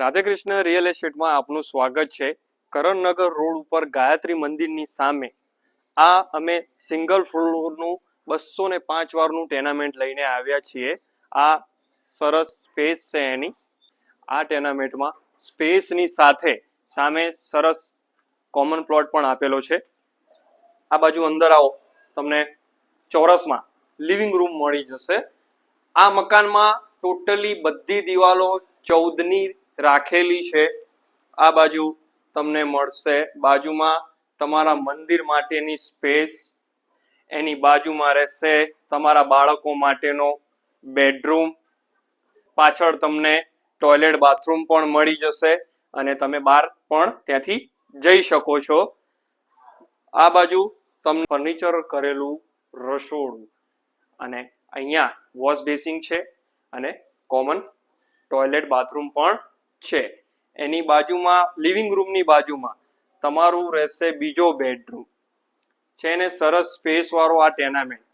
Radhekrishna real એસ્ટેટમાં આપનું સ્વાગત છે. કરણનગર રોડ ઉપર ગાયત્રી મંદિરની સામે આ અમે સિંગલ ફ્લોરનું બસો ને પાંચ વારનું ટેનામેન્ટ લઈને આવ્યા છીએ. આ સરસ સ્પેસ છે એની. આ ટેનામેન્ટમાં સ્પેસની સાથે સામે સરસ કોમન પ્લોટ પણ આપેલો છે. આ બાજુ અંદર આવો, તમને ચોરસમાં લિવિંગ રૂમ મળી જશે. આ મકાનમાં ટોટલી બધી દિવાલો ચૌદની રાખેલી છે. આ બાજુ તમને મળશે. બાજુમાં તમારા મંદિર માટેની સ્પેસ, એની બાજુમાં રહેશે તમારા બાળકો માટેનો બેડરૂમ. પાછળ તમને ટોયલેટ બાથરૂમ પણ મળી જશે અને તમે બહાર પણ ત્યાંથી જઈ શકો છો. આ બાજુ તમને ફર્નિચર કરેલું રસોડું અને અહીંયા વોશ બેસિંગ છે અને કોમન ટોયલેટ બાથરૂમ પણ છે. એની બાજુમાં, લિવિંગ રૂમની બાજુમાં તમારું રહેશે બીજો બેડરૂમ. છે ને સરસ સ્પેસવાળો આ ટેનામેન્ટ.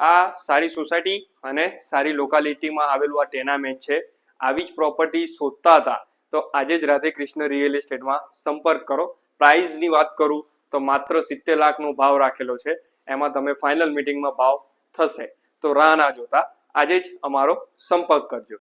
આ સારી સોસાયટી અને સારી લોકાલિટીમાં આવેલું આ ટેનામેન્ટ છે. આવી જ પ્રોપર્ટી શોધતા હતા. તો આજે જ રાધે કૃષ્ણ રિયલ એસ્ટેટમાં સંપર્ક કરો. પ્રાઇઝની વાત કરું તો માત્ર સિત્તેર લાખનો ભાવ રાખેલો છે. એમાં તમે ફાઇનલ મિટિંગમાં ભાવ થશે. તો રાહ ના જોતા. આજે જ અમારો સંપર્ક કરજો.